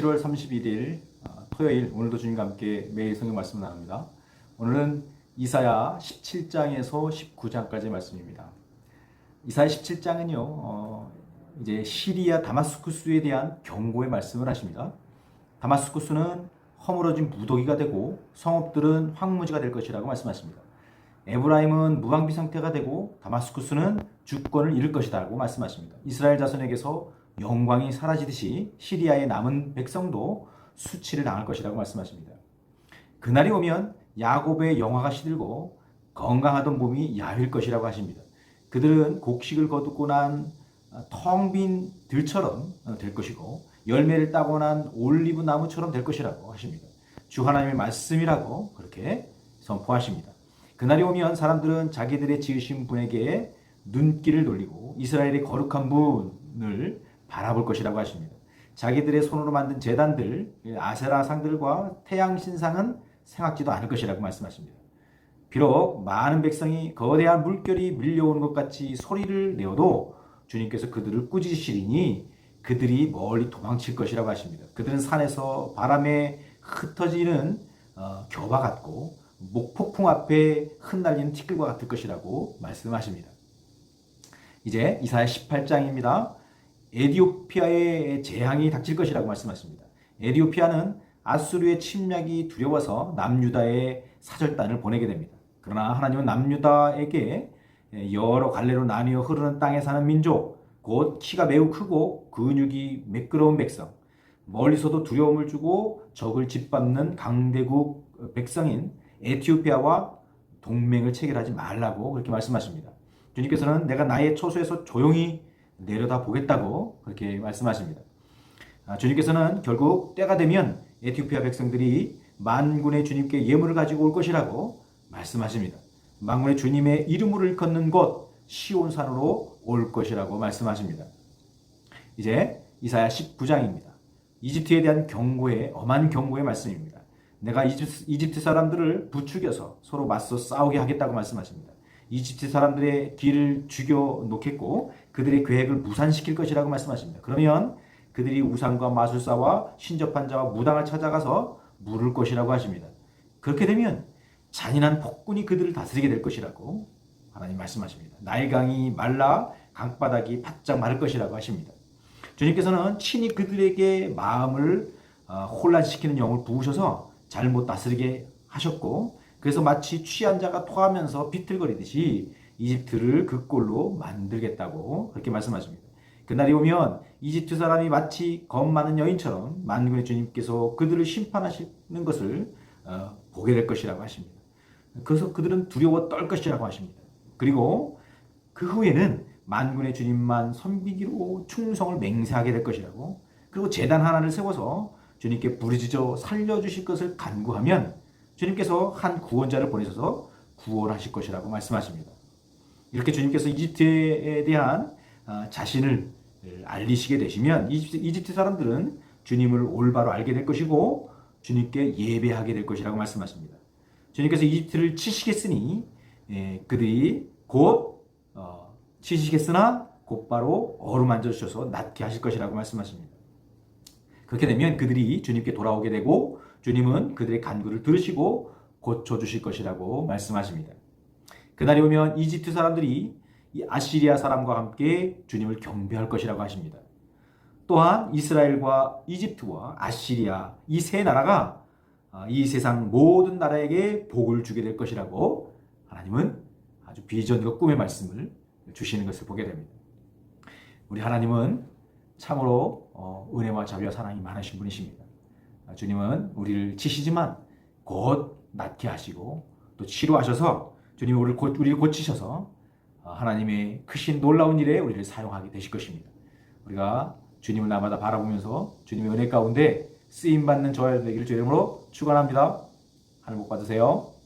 (7월 31일) 어, 토요일 오늘도 주님과 함께 매일 성경 말씀을 나눕니다. 오늘은 이사야 17장에서 19장까지 말씀입니다. 이사야 17장은요, 어, 이제 시리아 다마스쿠스에 대한 경고의 말씀을 하십니다. 다마스쿠스는 허물어진 무더기가 되고 성읍들은 황무지가 될 것이라고 말씀하십니다. 에브라임은 무방비 상태가 되고 다마스쿠스는 주권을 잃을 것이라고 말씀하십니다. 이스라엘 자손에게서 영광이 사라지듯이 시리아의 남은 백성도 수치를 당할 것이라고 말씀하십니다. 그날이 오면 야곱의 영화가 시들고 건강하던 몸이 야일 것이라고 하십니다. 그들은 곡식을 거두고 난 텅 빈 들처럼 될 것이고 열매를 따고 난 올리브 나무처럼 될 것이라고 하십니다. 주 하나님의 말씀이라고 그렇게 선포하십니다. 그날이 오면 사람들은 자기들의 지으신 분에게 눈길을 돌리고 이스라엘의 거룩한 분을 바라볼 것이라고 하십니다. 자기들의 손으로 만든 재단들, 아세라 상들과 태양 신상은 생각지도 않을 것이라고 말씀하십니다. 비록 많은 백성이 거대한 물결이 밀려오는 것 같이 소리를 내어도 주님께서 그들을 꾸짖으시리니 그들이 멀리 도망칠 것이라고 하십니다. 그들은 산에서 바람에 흩어지는 어, 겨와 같고 목폭풍 앞에 흩날리는 티끌과 같을 것이라고 말씀하십니다. 이제 이사야 18장입니다. 에디오피아의 재앙이 닥칠 것이라고 말씀하십니다. 에디오피아는 아수르의 침략이 두려워서 남유다에 사절단을 보내게 됩니다. 그러나 하나님은 남유다에게 여러 갈래로 나뉘어 흐르는 땅에 사는 민족, 곧 키가 매우 크고 근육이 매끄러운 백성, 멀리서도 두려움을 주고 적을 짓밟는 강대국 백성인 에티오피아와 동맹을 체결하지 말라고 그렇게 말씀하십니다. 주님께서는 내가 나의 처소에서 조용히 내려다 보겠다고 그렇게 말씀하십니다. 아, 주님께서는 결국 때가 되면 에티오피아 백성들이 만군의 주님께 예물을 가지고 올 것이라고 말씀하십니다. 만군의 주님의 이름을 일컫는 곳 시온산으로 올 것이라고 말씀하십니다. 이제 이사야 19장입니다. 이집트에 대한 경고의 엄한 경고의 말씀입니다. 내가 이집트, 사람들을 부추겨서 서로 맞서 싸우게 하겠다고 말씀하십니다. 이집트 사람들의 길을 죽여 놓겠고 그들의 계획을 무산시킬 것이라고 말씀하십니다. 그러면 그들이 우상과 마술사와 신접한 자와 무당을 찾아가서 물을 것이라고 하십니다. 그렇게 되면 잔인한 폭군이 그들을 다스리게 될 것이라고 하나님 말씀하십니다. 나일강이 말라 강바닥이 바짝 마를 것이라고 하십니다. 주님께서는 친히 그들에게 마음을 어, 혼란시키는 영을 부으셔서 잘못 다스리게 하셨고 그래서 마치 취한 자가 토하면서 비틀거리듯이 이집트를 그 꼴로 만들겠다고 그렇게 말씀하십니다. 그날이 오면 이집트 사람이 마치 겁 많은 여인처럼 만군의 주님께서 그들을 심판하시는 것을 어, 보게 될 것이라고 하십니다. 그래서 그들은 두려워 떨 것이라고 하십니다. 그리고 그 후에는 만군의 주님만 선비기로 충성을 맹세하게 될 것이라고 그리고 재단 하나를 세워서 주님께 부르짖어 살려주실 것을 간구하면 주님께서 한 구원자를 보내셔서 구원하실 것이라고 말씀하십니다. 이렇게 주님께서 이집트에 대한 아, 자신을 알리시게 되시면 이집트 사람들은 주님을 올바로 알게 될 것이고 주님께 예배하게 될 것이라고 말씀하십니다. 주님께서 이집트를 치시겠으니 예, 그들이 곧 어, 치시겠으나 곧바로 어루만져 주셔서 낫게 하실 것이라고 말씀하십니다. 그렇게 되면 그들이 주님께 돌아오게 되고 주님은 그들의 간구를 들으시고 고쳐 주실 것이라고 말씀하십니다. 그날이 오면 이집트 사람들이 아시리아 사람과 함께 주님을 경배할 것이라고 하십니다. 또한 이스라엘과 이집트와 아시리아 이 세 나라가 아, 이 세상 모든 나라에게 복을 주게 될 것이라고 하나님은 아주 비전과 꿈의 말씀을 주시는 것을 보게 됩니다. 우리 하나님은 참으로 어, 은혜와 자비와 사랑이 많으신 분이십니다. 아, 주님은 우리를 치시지만 곧 낫게 하시고 또 치료하셔서 주님이 우리를, 고, 우리를 고치셔서 어, 하나님의 크신 놀라운 일에 우리를 사용하게 되실 것입니다. 우리가 주님을 날마다 바라보면서 주님의 은혜 가운데 쓰임 받는 저야 되기를 주의 이름으로 축원합니다. 하늘 복 받으세요.